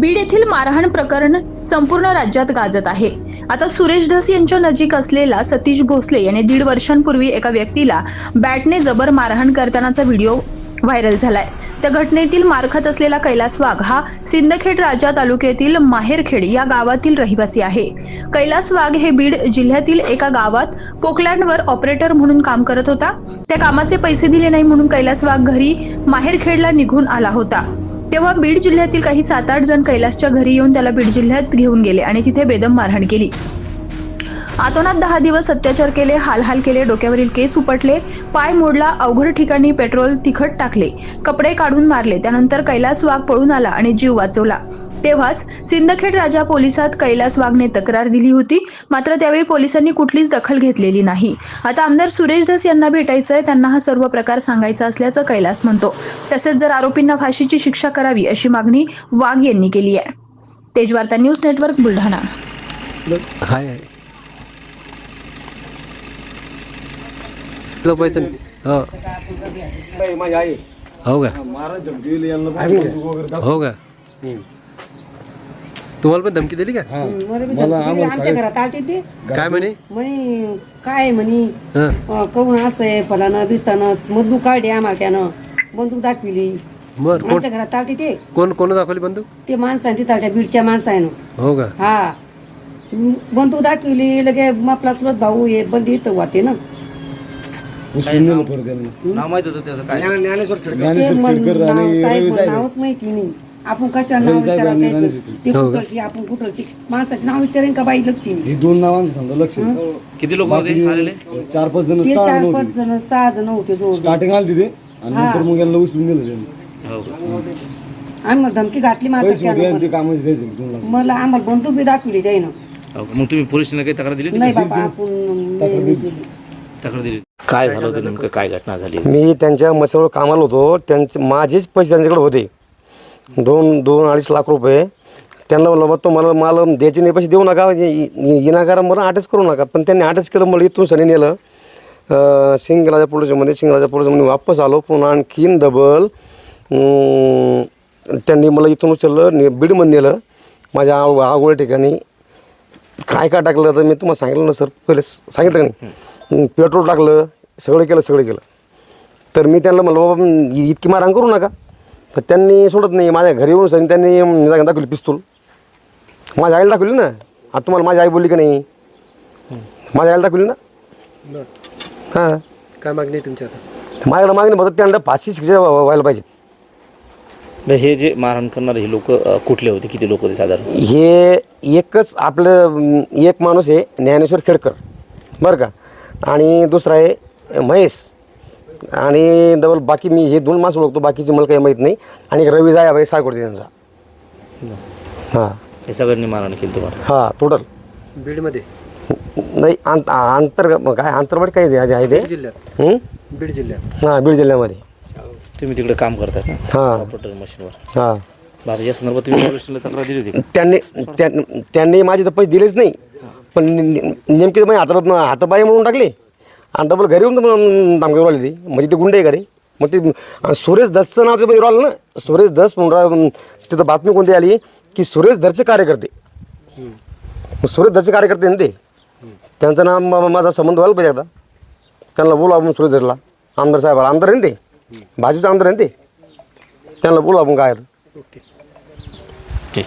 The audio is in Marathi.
बीड येथील मारहाण प्रकरण संपूर्ण राज्यात गाजत आहे. आता सुरेश धस यांच्या नजीक असलेला सतीश भोसले याने दीड वर्षांपूर्वी एका व्यक्तीला बॅटने जबर मारहाण करतानाचा व्हिडिओ व्हायरल झालाय. त्या घटनेतील मारखत असलेला कैलास वाघ हा सिंदखेड राजा तालुक्यातील माहेरखेड या गावातील रहिवासी आहे. कैलास वाघ हे बीड जिल्ह्यातील एका गावात पोकलँडवर ऑपरेटर म्हणून काम करत होता. त्या कामाचे पैसे दिले नाही म्हणून कैलास वाघ घरी माहेरखेडला निघून आला होता. तेव्हा बीड जिल्ह्यातील काही सात आठ जण कैलासच्या घरी येऊन त्याला बीड जिल्ह्यात घेऊन गेले आणि तिथे बेदम मारहाण केली. आतोनात दहा दिवस अत्याचार केले हालहाल केले डोक्यावरील केस उपटले पाय मोडला अवघड ठिकाणी पेट्रोल तिखट टाकले कपडे काढून मारले त्यानंतर कैलास वाघ पळून आला आणि जीव वाचवला. तेव्हाच सिंदखेड राजा पोलिसात कैलास वाघने तक्रार दिली होती मात्र त्यावेळी पोलिसांनी कुठलीच दखल घेतलेली नाही. आता आमदार सुरेश धस यांना भेटायचंय त्यांना हा सर्व प्रकार सांगायचा असल्याचं कैलास म्हणतो. तसेच जर आरोपींना फाशीची शिक्षा करावी अशी मागणी वाघ यांनी केली आहे. Tejvarta news network Buldhana. Hi. लपायचं नाही. हो. नाही, माझी आई. हो का? महाराज धमकी दिली यांना पण बंदूक वगैरे दाखव. हो का? तुम्हाला पण धमकी दिली का? मला आमच्या घरात आलते ते. काय म्हणे? म्हणे काय म्हणे? हं. अं, काहून असं आहे फलानं दिसताना बंदूक काढली आम्हाला त्यानं. बंदूक दाखविली. बर कोण? आमच्या घरात आलते ते. कोण कोण दाखवली बंदूक? ते माणसाने तिथालच्या बीडच्या माणसानं. हो का? हा. बंदूक दाखविली लगे आपला चुलत भाऊ हे बंदी इथं होते ना. उचलून नेलं परत यांना. नाव माहीत होतं त्याचं काय? ज्ञानेश्वर ते खेडकर म्हण- आणि नाव रवी साहेब. साहेब नावच माहिती नाही. आपण कशा नाव रवी साहेब विचारा आणि त्याचं ज्ञानेश्वर. ते हो का? कुठलची आपण कुठलची? माणसाचे नाव विचारेन का बाई? लक्षी ही दोन नावांचं समजा लक्ष आहे. किती लोक होते आलेले? बाकी चार पाच जण ते सहा चार जण पाच होते. जण सहा जण होते स्टार्टिंग आली तिथे आणि नंतर मग यांना उचलून नेलं त्यांनी. हो का? आम्ही मग धमकी घातली पैसे होते त्यानं यांचे कामाचे द्यायचे दोन लाख मला आम्हाला बंदूक बी दाखवली त्यानं. हो का? मग तुम्ही पोलिसांना काही तक्रार दिली होती नाही बाबा आपण नाही दिली. तक्रार दिली. काय झालं होतं नेमकं? काय घटना झाली? मी त्यांच्या मसावर कामाला होतो. त्यांचे माझेच पैसे त्यांच्याकडे होते. दोन दोन अडीच लाख रुपये. त्यांना म्हणलं बा तुम्हाला मला द्यायचे नाही पैसे देऊ नका. येणाकारा मला अटॅच करू नका. पण त्यांनी अटॅच केलं मला इथून सनी नेलं. सिंगराजा पोलिसमध्ये सिंगराजा पोलिसमध्ये वापस आलो. पुन्हा आणखीन डबल त्यांनी मला इथून उचललं ने बीडमध्ये नेलं. माझ्या आव आवड ठिकाणी काय काय टाकलं तर मी तुम्हाला सांगितलं ना सर. पहिले सांगितलं का नाही? पेट्रोल टाकलं सगळं केलं सगळं केलं. तर मी त्यांना म्हणलं बाबा इतकी मारहाण करू नका. तर त्यांनी सोडत नाही माझ्या घरी येऊन सनी त्यांनी दाखवली पिस्तूल. माझ्या आईला दाखवली ना? आता तुम्हाला माझी आई बोलली का नाही? माझ्या आईला दाखवली ना? हां. काय मागणी तुमच्या आता? माझ्याकडे मागणी फक्त त्यांना फाशी शिक्षा व्हा- व्हायला पाहिजे. तर हे जे मारहाण करणारे हे लोक कुठले होते? किती लोक होते साधारण? हे एकच आपलं अं, एक माणूस आहे ज्ञानेश्वर खेडकर. बरं का? आणि दुसरा आहे महेश. आणि डबल बाकी मी हे दोन माणसं ओळखतो बाकीचे मला काही माहीत नाही. आणि एक रवी जायाबाई सायकोडते त्यांचा हां. हे सगळ्यांनी मारहाण केली तुम्हाला? हां टोटल बीडमध्ये. नाही आंत आंतर काय आंतरवाडी काय आहे आहे ते? जिल्ह्यात. हं? बीड जिल्ह्यात. हां बीड जिल्ह्यामध्ये. तुम्ही तिकडे काम करतात हां. ऑपरेटर मशीनवर हां. मग आता या संदर्भात तुम्ही पोलिसांना तक्रार दिली होती का? त्यांनी त्यां- त्यांनी माझे तर पैसे दिलेच नाही. पण नेमकी म्हणजे हात हातपाय म्हणून टाकले. आणि डबल घरी येऊन दामगावर आले ते म्हणजे ते गुंडे आहे घरी मग ते सुरेश दसचं नाव ते राहिलं ना? सुरेश दस म्हणून तिथं बातमी कोणती आली? की सुरेश दसचे कार्यकर्ते. मग सुरेश दसचे कार्यकर्ते ना ते? त्यांचं नाव माझा संबंध व्हायला पाहिजे आता त्यांना बोलू आपण सुरेश धरला आमदार साहेबाला. आमदार आहे ना ते? भाजपचे आमदार आहे ना ते? त्यांना बोलू आपण काय? ठीक